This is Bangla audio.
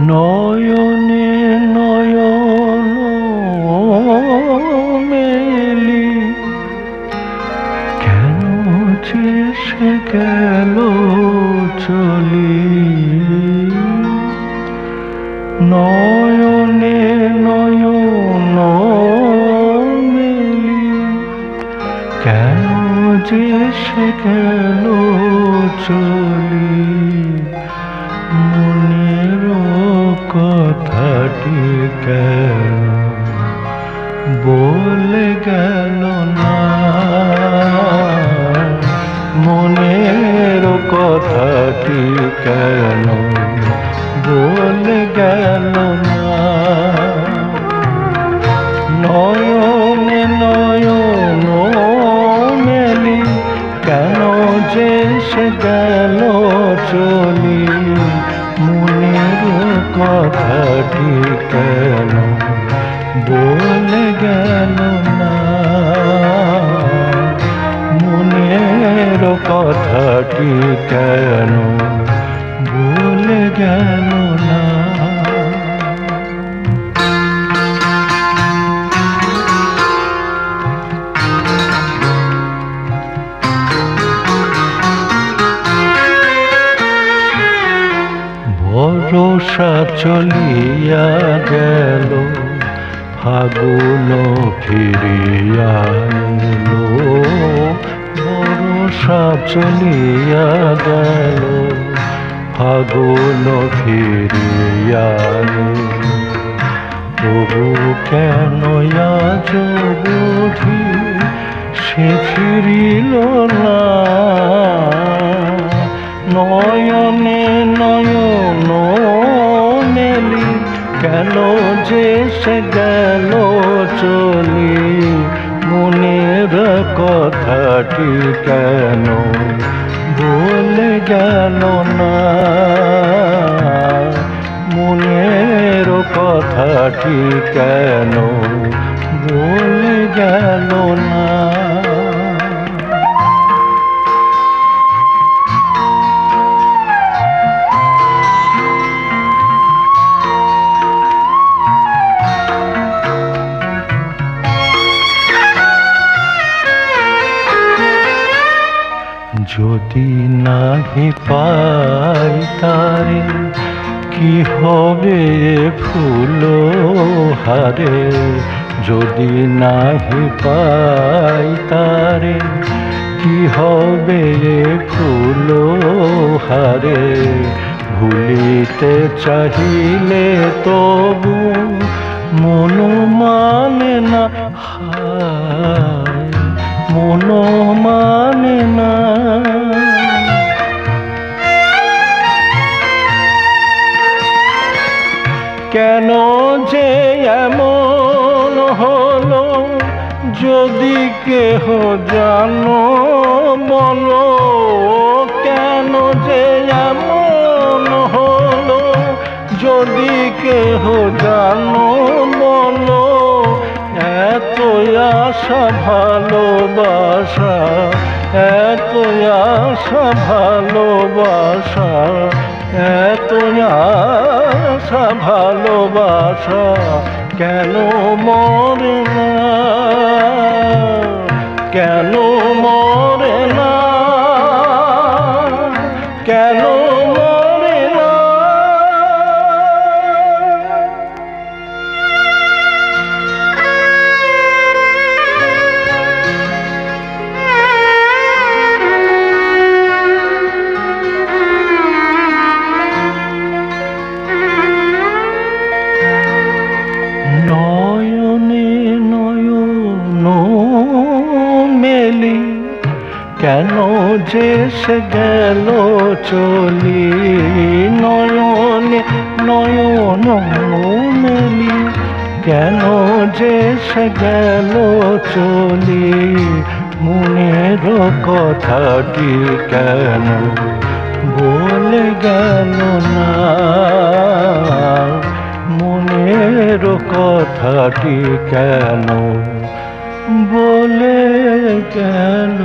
নয়নে নয়ন মেলি কেন যে সে গেল চলি? নয়নে নয়ন মেলি কেন যে সে গেল চলি? বলে গেল না। মনের কথাটি কেন বলে গেল না। নয়নে নয়ন মেলি, কেন যে সে গেল চলি। মনের কথাটি কেন বলে কথাটি কেন? বলে গেল না? ভরসা চলিয়া গেল ফাগুন ফিরিয়া এলো চলিয়া গেল, ফাগুন ফিরিয়া এলো। তবু কেন বুঝি সে ফিরিল না। নয়নে নয়ন মেলি, কেন যে সে গেল চলি। মনের কথাটি কেন? বলে গেল না। মনের কথাটি কেন? বলে গেল না। যদি নাহি পাই তারে, কি হবে ফুল হারে? যদি নাহি পাই তারে, কি হবে ফুল হারে? ভুলিতে চাহিলে তবু মন মানে না হায়। মন মানে যদি কেহ জানো, বলো, কেন যে এমন হলো? যদি কেহ জানো, বলো, এত আশা, ভালোবাসা, এত আশা, ভালোবাসা, এত আশা, ভালোবাসা, কেন মরে কেন মরে কেন যে সে গেল চলি? নয়নে, নয়ন মেলি কেন যে সে গেল চলি? মনের কথাটি কেন বলে গেল না? মনের কথাটি কেন বলে গেল